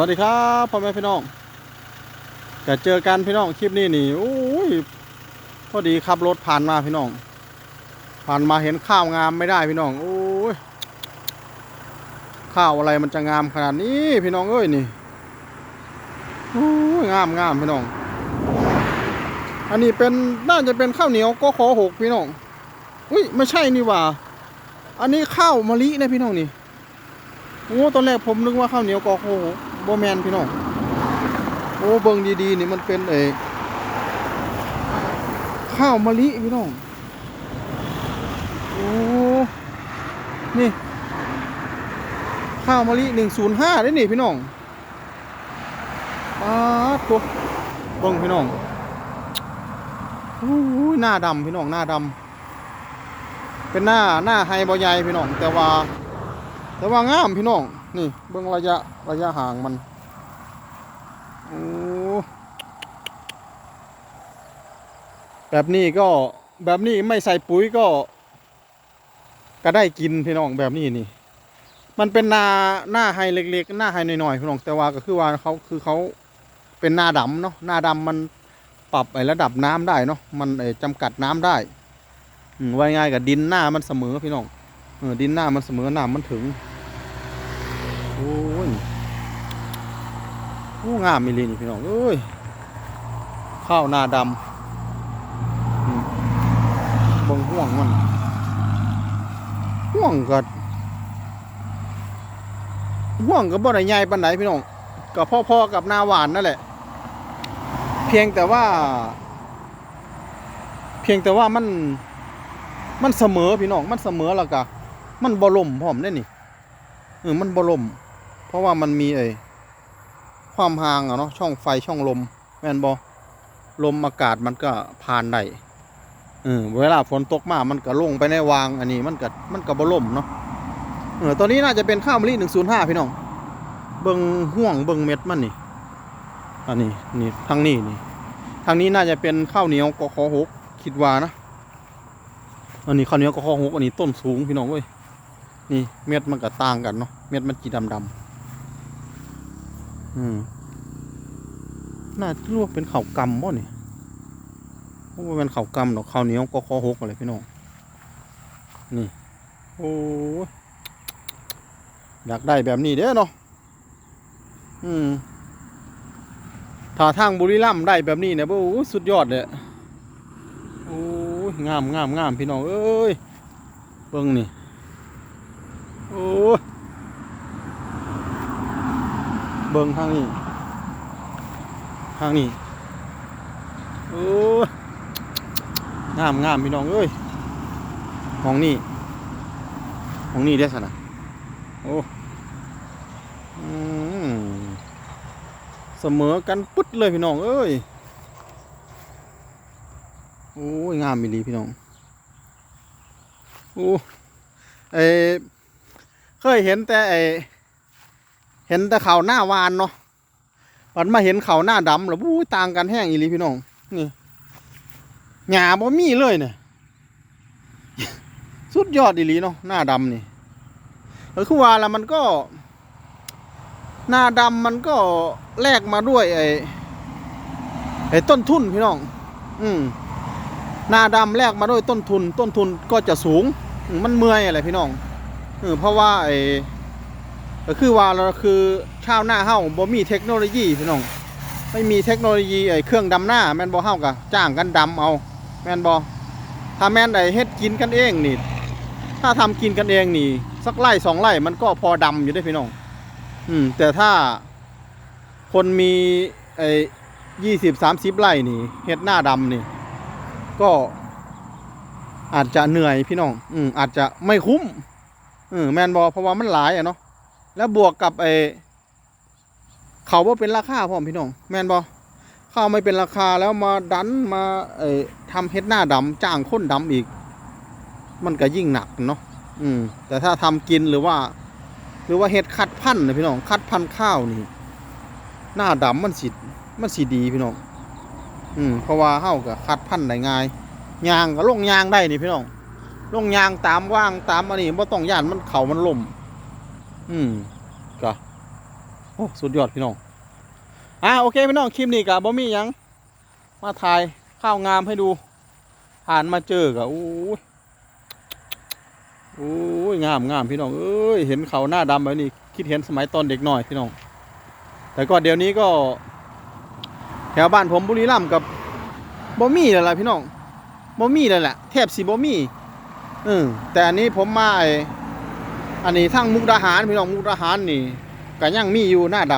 วัสดีครับพ่อแม่พี่น้องจะเจอกันพี่น้องคลิปนี้นี่โอ้ยพอดีขับรถผ่านมาพี่น้อง ผ่านมาเห็นข้าวงามไม่ได้พี่น้องโอ้ยข้าวอะไรมันจะงามขนาดนี้พี่น้องเอ้ยนี่โอ้ยงามงามพี่น้อง อันนี้เป็นน่าจะเป็นข้าวเหนียวก็ขอหกพี่น้องอุ้ยไม่ใช่นี่หว่า อันนี้ข้าวมะลินะพี่น้องนี่โอ้ตอนแรกผมนึกว่าข้าวเหนียวกอโอ้โห โบแมนพี่น้องโอ้เบิงดีๆนี่มันเป็นเออข้าวมะลิพี่น้องโอ้นี่ ข้าวมะลิหนึ่งศูนย์ห้าได้นี่พี่น้องปาตัวเบิงพี่น้องโอ้ยหน้าดำพี่น้องหน้าดำเป็นหน้าหน้าไฮบอใหญ่พี่น้อง แต่ว่า แต่ว่างามพี่น้อง นี่เบิ่งระยะระยะห่างมันโอ้แบบนี้ก็แบบนี้ไม่ใส่ปุ๋ยก็ ก็ได้กินพี่น้องแบบนี้นี่ มันเป็นนาหน้าไฮเล็กๆหน้าไฮหน่อยๆพี่น้องแต่ว่าก็คือว่าเขาคือเขาเป็นนาดำเนาะนาดำมันปรับไอ้ระดับน้ำได้เนาะมันไอ้จำกัดน้ำได้อืมว่าง่ายกับดินหน้ามันเสมอพี่น้องเออดินหน้ามันเสมอน้ำมันถึง โอ้ยโอ้งามมีลีนี่พี่น้องเอ้ยข้าวนาดำอืมเบงห่วงมันห่วงก็ห่วงก็บ่ได้ใหญ่ปานใดพี่น้องก็พ่อๆกับนาหวานนั่นแหละ เพียงแต่ว่า เพียงแต่ว่ามันมันเสมอพี่น้องมันเสมอแล้วก็มันบ่ล่มพร้อมได้นี่เออมันบ่ลม ราะว่ามันมีไอ้ความห่างอะเนาะช่องไฟช่องลมแม่นบ่ลมอากาศมันก็ผ่านได้เออเวลาฝนตกมามันก็ลงไปในวางอันนี้มันก็มันก็บ่ลมเนาะเออตอนนี้น่าจะเป็นข้าวมะลิ105พี่น้อง เบิงห่วงเบิงเม็ดมันนี่ อันนี้นี่ทางนี้นี่ทางนี้น่าจะเป็นข้าวเหนียวกขอหกคิดว่านะ อันนี้ข้าวเหนียวกขอหกอันนี้ต้นสูงพี่น้องเว้ย นี่เม็ดมันก็ต่างกันเนาะ เม็ดมันจีดำดำ อืมน่าจะรู้ว่าเป็นเข้ากำบ่เนี่ยเพราะว่าเป็นเข้ากำดอกเข้าเหนียวก็คอหกอะไรพี่น้อง นี่ โอ้อยากได้แบบนี้เด้อเนาะ อืมถ้าทางบุรีรัมย์ได้แบบนี้เนี่ยโอ้สุดยอดเลยโอ้ยงามงามงามพี่น้อง เอ้ย เบิ่งนี่ โอ้ยเบิ่งทางนี้ทางนี้โอ้ยงามงามพี่น้องเอ้ยห้องนี้ห้องนี้ได้สนะโอ้เสมอกันปึ๊ดเลยพี่น้องเอ้ยโอ้ยงามมีลีพี่น้องโอ้เออเคยเห็นแต่ไอ เห็นแต่เขาหน้าวานเนาะปันมาเห็นเขาหน้าดำแล้วบู้ต่างกันแห้งอีหลีพี่น้อง นี่หญ้าบ่มีเลยเนี่ยสุดยอดอีหลีเนาะหน้าดำนี่ก็คือว่าแล้วมันก็ หน้าดำมันก็แลกมาด้วยไอ้ไอ้ต้นทุนพี่น้อง อืมหน้าดำแลกมาด้วยต้นทุน ต้นทุนก็จะสูง มันเมื่อยอะไรพี่น้องเออเพราะว่าไอ้ ก็คือว่าเราคือชาวหน้าเฮาบ่มีเทคโนโลยีพี่น้องไม่มีเทคโนโลยีไอ้เครื่องดำหน้าแมนบ่เฮากะจ้างกันดำเอาแมนบ่ถ้าแมนไอ้เฮ็ดกินกันเองนี่ถ้าทำกินกันเองนี่ สักไร่สองไร่มันก็พอดำอยู่ได้พี่น้อง อืม แต่ถ้าคนมีไอ้ยี่สิบสามสิบไร่นี่เฮ็ดหน้าดำนี่ ก็อาจจะเหนื่อยพี่น้อง อืมอาจจะไม่คุ้มอืมแมนบอเพราะว่ามันหลายอะเนาะ แล้วบวกกับไอเขาว่าเป็นราคาพร้อมพี่น้องแมนบอข้าวไม่เป็นราคาแล้วมาดันมาไอทำเฮ็ดหน้าดำจ้างคนดำอีก มันก็ยิ่งหนักเนาะอืม แต่ถ้าทำกินหรือว่า หรือว่าเฮ็ดคัดพันธุ์นะพี่น้องคัดพันธุ์ข้าวนี่ หน้าดำมันสิมันสีดีพี่น้องอืมเพราะว่าเฮากับคัดพันธุ์ได้ง่ายยางก็ลงยางได้นี่พี่น้องลงยางตามว่างตามอันนี้บ่ต้องย่านมันเขามันล่ม อืมก็โอ้สุดยอดพี่น้องอะโอเคพี่น้องคลิปนี้กับบ่มีหยัง มาถ่ายข้าวงามให้ดู ผ่านมาเจอกับโอ้ยโอ้ยงามงามพี่น้องเอ้ยเห็นเขาหน้าดำแบบนี้คิดเห็นสมัยตอนเด็กหน่อยพี่น้อง แต่ก็เดี๋ยวนี้ก็แถวบ้านผมบุรีรัมย์กับบ่มีแล้วล่ะพี่น้องบ่มีแล้วแหละแทบสิบ่มีเออแต่อันนี้ผมมาไอ อันนี้ทั้งมุกดาหารพี่น้องมุกดาหารนี่ก็ยังมีอยู่หน้าด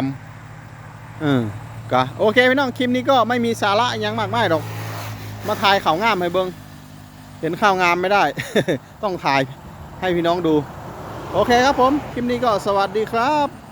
ำเออก็โอเคพี่น้องคลิปนี้ก็ไม่มีสาระยังมากมายหรอก มาถ่ายข่าวงามให้เบิงเห็นข่าวงามไม่ได้ ต้องถ่ายให้พี่น้องดู โอเคครับผม คลิปนี้ก็สวัสดีครับ